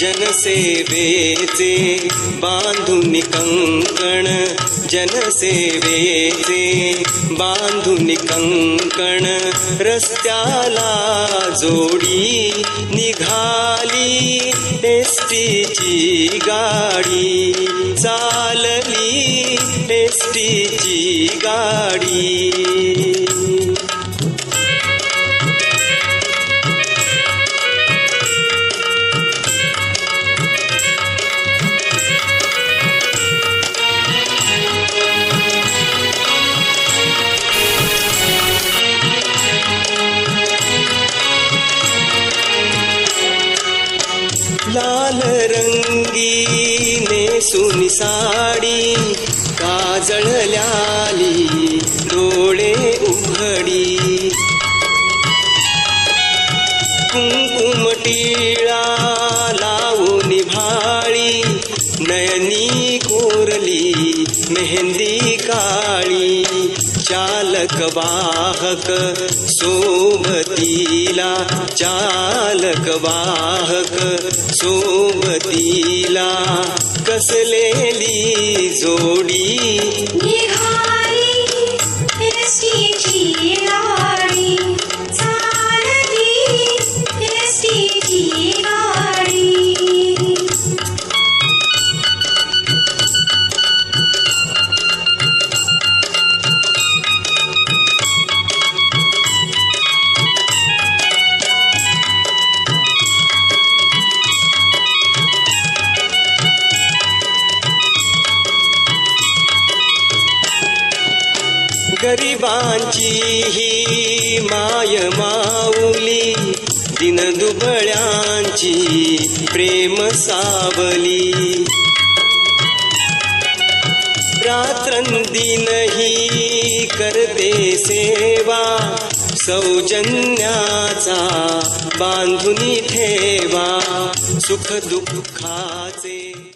जनसेवेचे बांधून कंकण जनसेवेचे बांधून कंकण रस्त्याला जोडी निघाली एसटीची गाडी चालली एसटीची गाडी. लाल रंगी नेसून साडी काजळल्याली डोळे उघडी. कुंकुम टिळा लावून भाळी नयनी कोरली मेहंदी काळी. चालकवाहक सोमतीला चालकवाहक सोमतीला कसलेली जोडी? गरिबांची ही माय माऊली दिनदुबळ्यांची प्रेम सावली. रात्रंदिनही करते सेवा सौजन्याचा बांधुनी ठेवा सुख दुःखाचे